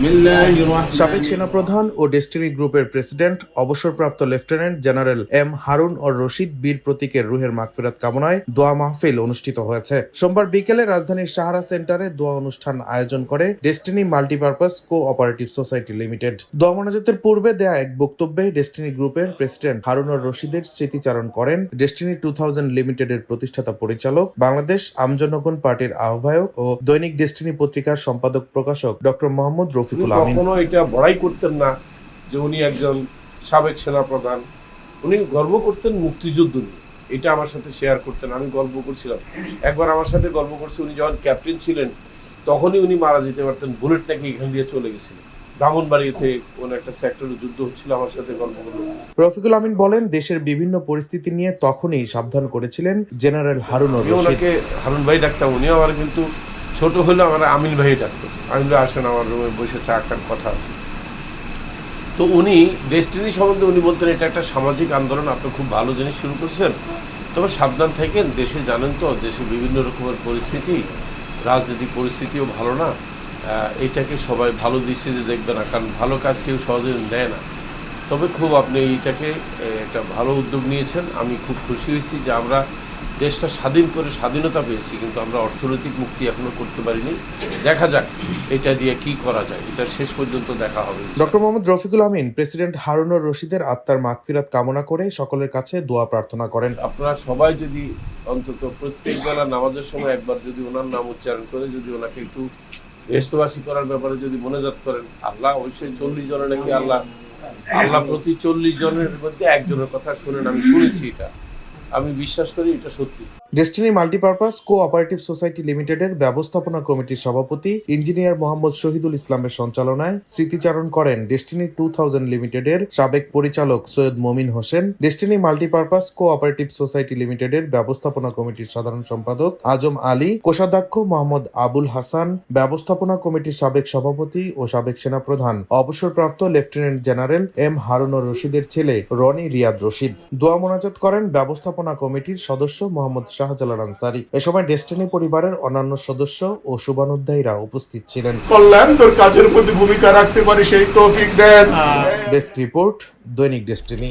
সাবেক সেনাপ্রধান ও ডেস্টিনি গ্রুপের প্রেসিডেন্ট, অবসরপ্রাপ্ত লেফটেন্যান্ট জেনারেল এম হারুন ও রশিদ বীর প্রতীকের রুহের মাগফিরাত কামনায় দোয়া মাহফিল অনুষ্ঠিত হয়েছে। সোমবার বিকেলে রাজধানীর সাহারা সেন্টারে দোয়া অনুষ্ঠান আয়োজন করে Destiny multipurpose cooperative society limited. দোয়া মনাজাতের পূর্বে দেয়া এক বক্তব্যে ডেস্টিনি গ্রুপের প্রেসিডেন্ট হারুন ও রশিদের স্মৃতিচারণ করেন ডেস্টিনি টু থাউজেন্ড লিমিটেডের প্রতিষ্ঠাতা পরিচালক, বাংলাদেশ আমজনগণ পার্টির আহ্বায়ক ও দৈনিক ডেস্টিনি পত্রিকার সম্পাদক প্রকাশক ডক্টর মোহাম্মদ রফি রফিকুল আমিন। কখনো এটা বড়াই করতেন না যে উনি একজন সাবেক সেনাপ্রধান। উনি গর্ব করতেন মুক্তিযুদ্ধ নিয়ে। এটা আমার সাথে শেয়ার করতেন আমি গল্প করছিলাম। একবার আমার সাথে গল্প করছে উনি যখন ক্যাপ্টেন ছিলেন তখনই উনি মারা যেতে পারতেন বুলেট নাকি এখান দিয়ে চলে গেছিলেন কোনো একটা সেক্টরে যুদ্ধ হচ্ছিল আমার সাথে গল্প করল রফিকুল আমিন বলেন দেশের বিভিন্ন পরিস্থিতি নিয়ে তখনই সাবধান করেছিলেন জেনারেল হারুন রশিদ। ওনাকে হারুন ভাই ডাকতাম উনিও আমার কিন্তু ছোট হলেও আমার আমিন ভাই ডাকতো আমিন ভাই আসেন, আমার রুমে বসে চা খান, কথা আছে। তো উনি ডেস্টিনি সম্বন্ধে উনি বলতেন, এটা একটা সামাজিক আন্দোলন, আপনি খুব ভালো জিনিস শুরু করছেন। তবে সাবধান থাকেন, দেশে জানেন তো, দেশে বিভিন্ন রকমের পরিস্থিতি, রাজনৈতিক পরিস্থিতিও ভালো না। এটাকে সবাই ভালো দৃষ্টিতে দেখবে না, কারণ ভালো কাজ কেউ সহজে দেয় না। তবে খুব আপনি এইটাকে একটা ভালো উদ্যোগ নিয়েছেন। আমি খুব খুশি হয়েছি যে আমরা দেশটা স্বাধীন করে স্বাধীনতা পেয়েছি কিন্তু আমরা অর্থনৈতিক মুক্তি এখনও করতে পারিনি। দেখা যাক এটা দিয়ে কি করা যায়। এটা শেষ পর্যন্ত দেখা হবে। ডক্টর মোহাম্মদ রফিকুল আমিন প্রেসিডেন্ট হারুন রশিদের আত্মার মাগফিরাত কামনা করে সকলের কাছে দোয়া প্রার্থনা করেন। আপনারা সবাই যদি অন্তত প্রত্যেক বেলা নামাজের সময় একবার যদি ওনার নাম উচ্চারণ করে যদি ওনাকে একটু দেশবাসী করার ব্যাপারে যদি মনোজাত করেন আল্লাহ অবশ্যই চল্লিশ জনের নাকি আল্লাহ আল্লাহ প্রতি চল্লিশ জনের মধ্যে একজনের কথা শুনেন আমি শুনেছি এটা। আমি বিশ্বাস করি এটা সত্যি। Destiny multipurpose cooperative society লিমিটেডের ব্যবস্থাপনা কমিটির সভাপতি ইঞ্জিনিয়ার মোহাম্মদ শহীদুল ইসলামের সঞ্চালনায় স্মৃতিচারণ করেন ডেস্টিনি টু থাউজেন্ড লিমিটেডের সাবেক পরিচালক Syed Momin Hossain. Destiny multipurpose cooperative society লিমিটেডের ব্যবস্থাপনা কমিটির সাধারণ সম্পাদক আজম আলী, কোষাধ্যক্ষ মোহাম্মদ আবুল হাসান, ব্যবস্থাপনা কমিটির সাবেক সভাপতি ও সাবেক সেনাপ্রধান, অবসরপ্রাপ্ত লেফটেন্যান্ট জেনারেল এম হারুন রশিদের ছেলে রনি রিয়াদ রশিদ। দোয়া মোনাজাত করেন ব্যবস্থাপনা কমিটির সদস্য মোহাম্মদ শাহজালাল আনসারি। এ সময় ডেস্টিনি পরিবারের অন্যান্য সদস্য ও শুভানুধ্যায়ীরা উপস্থিত ছিলেন। কল্যাণ তোর কাজের প্রতি ভূমিকা রাখতে পারি সেই তৌফিক দেন। ডেস্ক রিপোর্ট দৈনিক ডেস্টিনি।